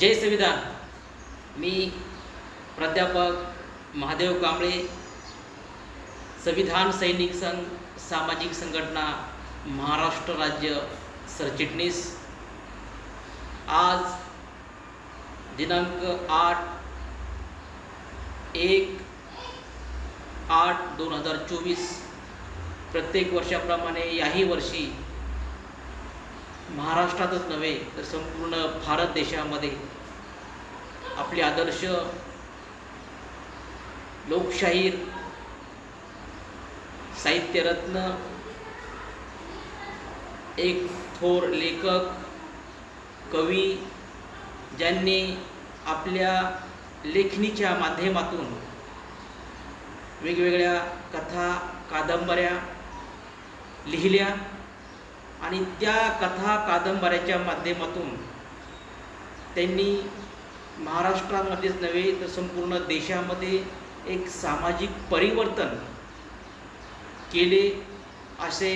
जय संविधान मी प्राध्यापक महादेव कांबळे संविधान सैनिक संघ सामाजिक संघटना महाराष्ट्र राज्य सरचिटणीस. आज दिनांक आठ एक आठ दोन हजार चोवीस. प्रत्येक वर्षाप्रमाणे याही वर्षी महाराष्ट्रातच नव्हे तर संपूर्ण भारत देशामध्ये आपले आदर्श लोकशाहीर साहित्यरत्न एक थोर लेखक कवी ज्यांनी आपल्या लेखणीच्या माध्यमातून वेगवेगळ्या कथा कादंबऱ्या लिहिल्या. आणि त्या कथा कादंबऱ्याच्या माध्यमातून त्यांनी महाराष्ट्रामध्येच नव्हे तर संपूर्ण देशामध्ये एक सामाजिक परिवर्तन केले असे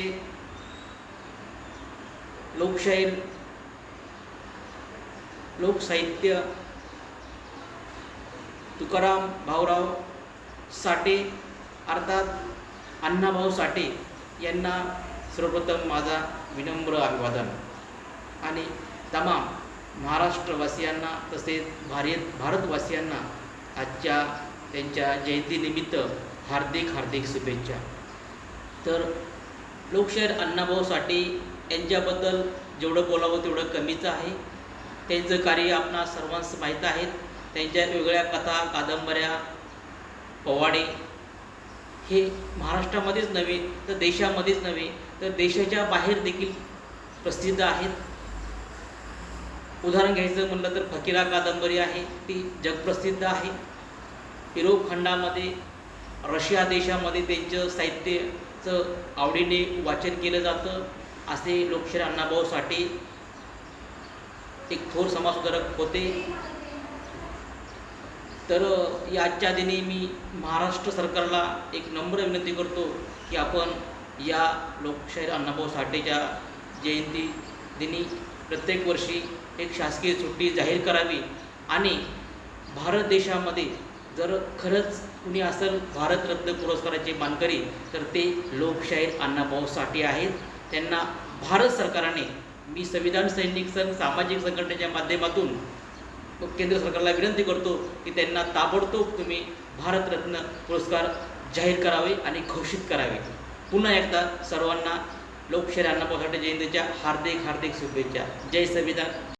लोकशाहीर लोकसाहित्य तुकाराम भाऊराव साठे अर्थात अण्णाभाऊ साठे यांना सर्वप्रथम माझा विनम्र अभिवादन. आणि तमाम महाराष्ट्रवासियांना तसेच भारत भारतवासियांना आजच्या त्यांच्या जयंतीनिमित्त हार्दिक हार्दिक शुभेच्छा. तर लोकशाहीर अण्णाभाऊ साठे यांच्याबद्दल जेवढं बोलावं तेवढं कमीच आहे. त्यांचं कार्य आपणा सर्वांस माहीत आहेत. त्यांच्या वेगळ्या कथा कादंबऱ्या पोवाडे हे महाराष्ट्रामध्येच नव्हे तर देशामध्येच नव्हे तर देशाच्या बाहेर देखील प्रसिद्ध आहेत. उदाहरण घ्यायचं म्हणलं तर फकीरा कादंबरी आहे ती जगप्रसिद्ध आहे. युरोप खंडामध्ये रशिया देशामध्ये त्यांचं साहित्याचं आवडीने वाचन केलं जातं असे लोकशाहीर अण्णाभाऊ साठे एक थोर समाजसुधारक होते. तर या आजच्या दिनी मी महाराष्ट्र सरकारला एक नम्र विनंती करतो की आपण या लोकशाहीर अण्णाभाऊ साठेच्या जयंती दिनी प्रत्येक वर्षी एक शासकीय सुट्टी जाहीर करावी आणि भारत देशामध्ये जर खरंच कुणी असेल भारतरत्न पुरस्काराचे मानकरी तर ते लोकशाहीर अण्णाभाऊ साठे आहेत. त्यांना भारत सरकारने मी संविधान सैनिक संघ सामाजिक संघटनेच्या माध्यमातून केंद्र सरकारला विनंती करतो की त्यांना ताबडतोब तुम्ही भारतरत्न पुरस्कार जाहीर करावे आणि घोषित करावे. पुन्हा एकदा सर्वांना लोकशाहीर अण्णाभाऊ साठे जयंतीच्या हार्दिक हार्दिक शुभेच्छा. जय संविधान.